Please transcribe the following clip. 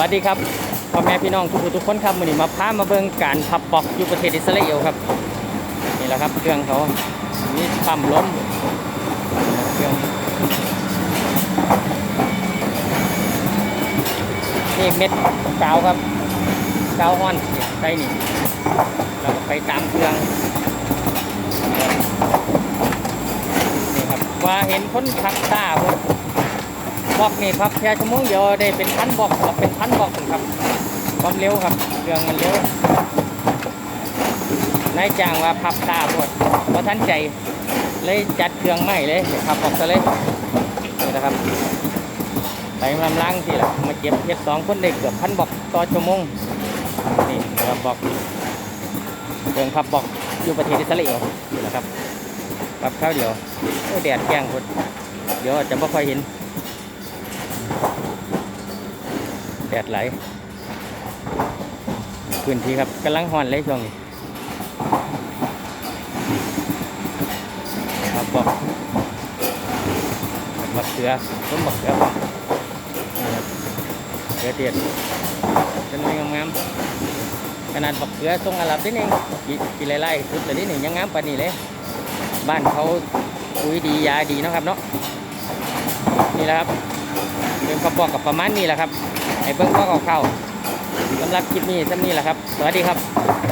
วัสดีครับพ่อแม่พี่น้องทุกๆทุกคนครับวันนี้มาพามาเบิ่งการพับปอกอยู่ประเทศอิสราเอลครับนี่แหละครับเครื่องเขามีปั๊มล้มเครื่องนี่เม็ดกาวครับกาวฮอนใส่นี่แล้วก็ไปตามเครื่องนี่ครับว่าเห็นคนขับตาพวก บอกนี่ครับแค่ชั่วโมงเดียวได้เป็นพันบอกครับเป็นพันบอกครับความเร็วครับเครื่องมันเร็วนายจ้างว่าพับตาปวดเพราะท่านใจเลยจัดเครื่องใหม่เลยพับออกซะเลยนี่นะครับไปลำล้างที่ละมาเก็บเฮ็ดสองคนได้เกือบพันบอกต่อชั่วโมงนี่ครับบอกเครื่องพับบอกอยู่ประเทศอิสราเอลนี่นะครับพับข้าวเดียวแดดแก้งคนเดี๋ยวอาจจะไม่ค่อยเห็น แดดไหล พื้นที่ครับกำลังห่อนเลยช่วงนี้ครับบอกบักเขือต้นบักเขือบอกนี่ครับเขือเตียดเป็นไงงามๆขนาดบักเขือทรงอาหรับนิดนึงกิกินไล่ๆสุดแต่นี่หนึ่งยังงามปานนี้เลยบ้านเขาปุ๋ยดียาดีนะครับเนาะนี่แหละครับ เป็นกระบอกกับประมาณนี้แหละครับไอ้เบิ้งข้อเข้าสำหรับคลิปนี้สำนี้แหละครับ สวัสดีครับ